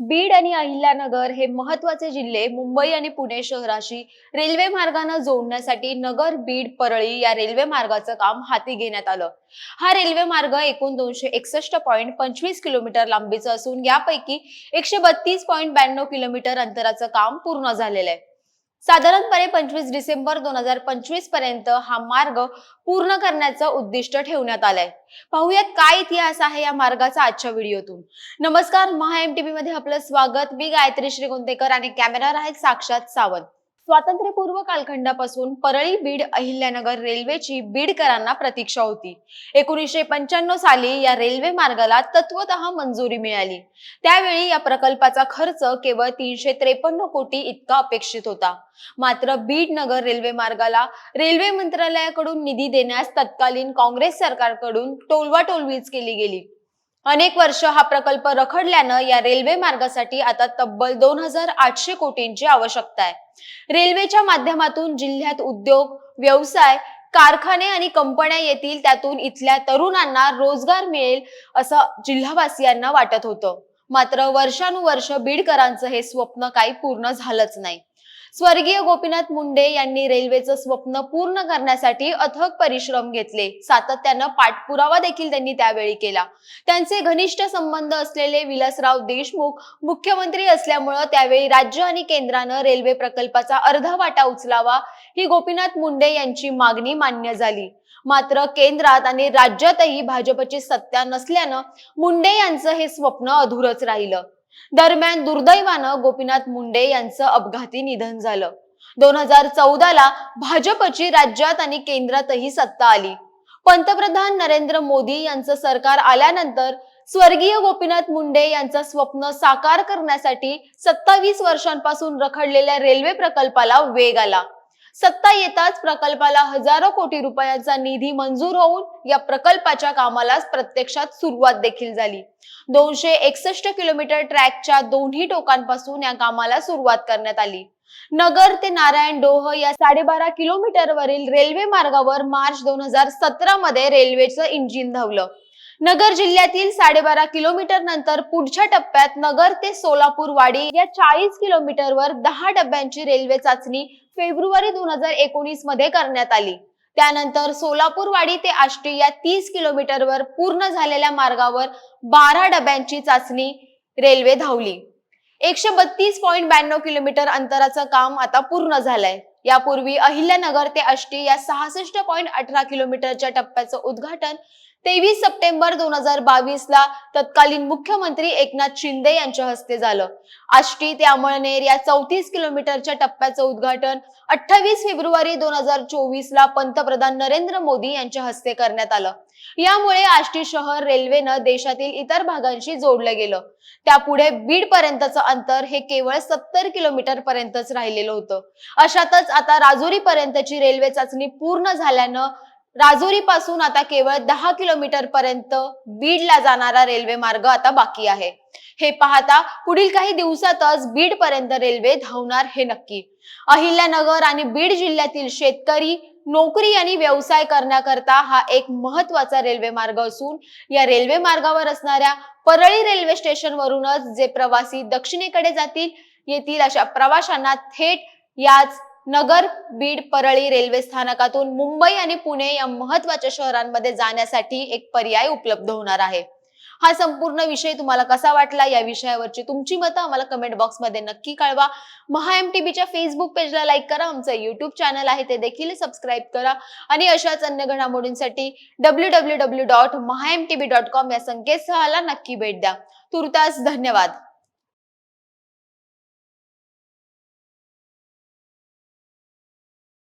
बीड आणि अहिल्यानगर हे महत्त्वाचे जिल्हे मुंबई आणि पुणे शहराशी रेल्वे मार्गाने जोडण्यासाठी नगर बीड परळी या रेल्वे मार्गाचं काम हाती घेण्यात आलं. हा रेल्वे मार्ग एकूण दोनशे एकसष्ट पॉईंट पंचवीस किलोमीटर लांबीचा असून यापैकी एकशे बत्तीस पॉईंट ब्याण्णव किलोमीटर अंतराचं काम पूर्ण झालेलं आहे. साधारणपणे पंचवीस डिसेंबर दोन हजार पंचवीसपर्यंत हा मार्ग पूर्ण करण्याचं उद्दिष्ट ठेवण्यात आलंय. पाहूयात काय इतिहास आहे या मार्गाचा आजच्या व्हिडिओतून. नमस्कार महा एमटीबी मध्ये आपलं स्वागत. मी गायत्री श्रीगोंदेकर आणि कॅमेरावर आहेत साक्षात सावंत. स्वातंत्र्यपूर्व कालखंडापासून परळी बीड अहिल्यानगर रेल्वेची बीडकरांना प्रतीक्षा होती. एकोणीसशे पंच्याण्णव साली या रेल्वे मार्गाला तत्वत मंजुरी मिळाली. त्यावेळी या प्रकल्पाचा खर्च केवळ तीनशे त्रेपन्न कोटी इतका अपेक्षित होता. मात्र बीड नगर रेल्वे मार्गाला रेल्वे मंत्रालयाकडून निधी देण्यास तत्कालीन काँग्रेस सरकारकडून टोलवाटोलवीच केली गेली. अनेक वर्ष हा प्रकल्प रखडल्यानं या रेल्वे मार्गासाठी आता तब्बल दोन हजार आठशे कोटींची आवश्यकता आहे. रेल्वेच्या माध्यमातून जिल्ह्यात उद्योग व्यवसाय कारखाने आणि कंपन्या येतील त्यातून इथल्या तरुणांना रोजगार मिळेल असं जिल्हावासियांना वाटत होतं. मात्र वर्षानुवर्ष बीडकरांचं हे स्वप्न काही पूर्ण झालंच नाही. स्वर्गीय गोपीनाथ मुंडे यांनी रेल्वेचं स्वप्न पूर्ण करण्यासाठी अथक परिश्रम घेतले. सातत्यानं पाठपुरावा देखील त्यांनी त्यावेळी केला. त्यांचे घनिष्ठ संबंध असलेले विलासराव देशमुख मुख्यमंत्री असल्यामुळं त्यावेळी राज्य आणि केंद्रानं रेल्वे प्रकल्पाचा अर्धा वाटा उचलावा ही गोपीनाथ मुंडे यांची मागणी मान्य झाली. मात्र केंद्रात आणि राज्यातही भाजपची सत्ता नसल्यानं मुंडे यांचं हे स्वप्न अधुरच राहिलं. दरम्यान दुर्दैवानं गोपीनाथ मुंडे यांचं अपघाती निधन झालं. दोन हजार चौदाला भाजपची राज्यात आणि केंद्रातही सत्ता आली. पंतप्रधान नरेंद्र मोदी यांचं सरकार आल्यानंतर स्वर्गीय गोपीनाथ मुंडे यांचं स्वप्न साकार करण्यासाठी सत्तावीस वर्षांपासून रखडलेल्या रेल्वे प्रकल्पाला वेग आला. सत्ता येताच प्रकल्पाला हजारो कोटी रुपयांचा निधी मंजूर होऊन या प्रकल्पाच्या कामाला प्रत्यक्षात सुरुवात देखील झाली. दोनशे एकसष्ट किलोमीटर ट्रॅकच्या दोन्ही टोकांपासून या कामाला सुरुवात करण्यात आली. नगर ते नारायण डोह या साडेबारा किलोमीटरवरील रेल्वे मार्गावर मार्च दोन हजार सतरा मध्ये रेल्वेचं इंजिन धावलं. नगर जिल्ह्यातील साडेबारा किलोमीटर नंतर पुढच्या टप्प्यात नगर ते सोलापूर वाडी या चाळीस किलोमीटरवर दहा डब्यांची रेल्वे चाचणी फेब्रुवारी दोन हजार एकोणीसमध्ये करण्यात आली. त्यानंतर सोलापूर वाडी ते आष्टी या तीस किलोमीटरवर पूर्ण झालेल्या मार्गावर बारा डब्यांची चाचणी रेल्वे धावली. एकशे बत्तीस पॉईंट ब्याण्णव किलोमीटर अंतराचं काम आता पूर्ण झालंय. यापूर्वी अहिल्यानगर ते आष्टी या सहासष्ट पॉईंट अठरा किलोमीटरच्या टप्प्याचं उद्घाटन तेवीस सप्टेंबर दोन हजार बावीस ला तत्कालीन मुख्यमंत्री एकनाथ शिंदे यांच्या हस्ते झालं. आष्टी ते अमळनेर या चौतीस किलोमीटरच्या टप्प्याचं उद्घाटन अठ्ठावीस फेब्रुवारी दोन हजार चोवीस ला पंतप्रधान नरेंद्र मोदी यांच्या हस्ते करण्यात आलं. यामुळे आष्टी शहर रेल्वेनं देशातील इतर भागांशी जोडलं गेलं. त्यापुढे बीड पर्यंतचं अंतर हे केवळ सत्तर किलोमीटर पर्यंतच राहिलेलं होतं. अशातच आता राजुरी पर्यंतची रेल्वे चाचणी पूर्ण झाल्यानं राजुरी पासून आता केवळ दहा किलोमीटर पर्यंत बीडला जाणारा रेल्वे मार्ग आता बाकी आहे. हे पाहता पुढील काही दिवसातच बीड पर्यंत रेल्वे धावणार हे नक्की. अहिल्यानगर आणि बीड जिल्ह्यातील शेतकरी नोकरी आणि व्यवसाय करण्याकरता हा एक महत्त्वाचा रेल्वे मार्ग असून या रेल्वे मार्गावर असणाऱ्या परळी रेल्वे स्टेशन वरूनच जे प्रवासी दक्षिणेकडे जातील येतील अशा प्रवाशांना थेट याच नगर बीड परळी रेल्वे स्थानकातून मुंबई आणि पुणे या महत्त्वाच्या शहरांमध्ये जाण्यासाठी एक पर्याय उपलब्ध होणार आहे. हा संपूर्ण विषय तुम्हाला कसा वाटला या विषयावरची तुमची मतं आम्हाला कमेंट बॉक्समध्ये नक्की कळवा. महा एम फेसबुक पेजला लाईक करा आमचं युट्यूब चॅनल आहे ते देखील सबस्क्राईब करा. आणि अशाच अन्य घडामोडींसाठी W W W dot Maha M dot com या संकेतस्थळाला नक्की भेट द्या. तुर्तास धन्यवाद.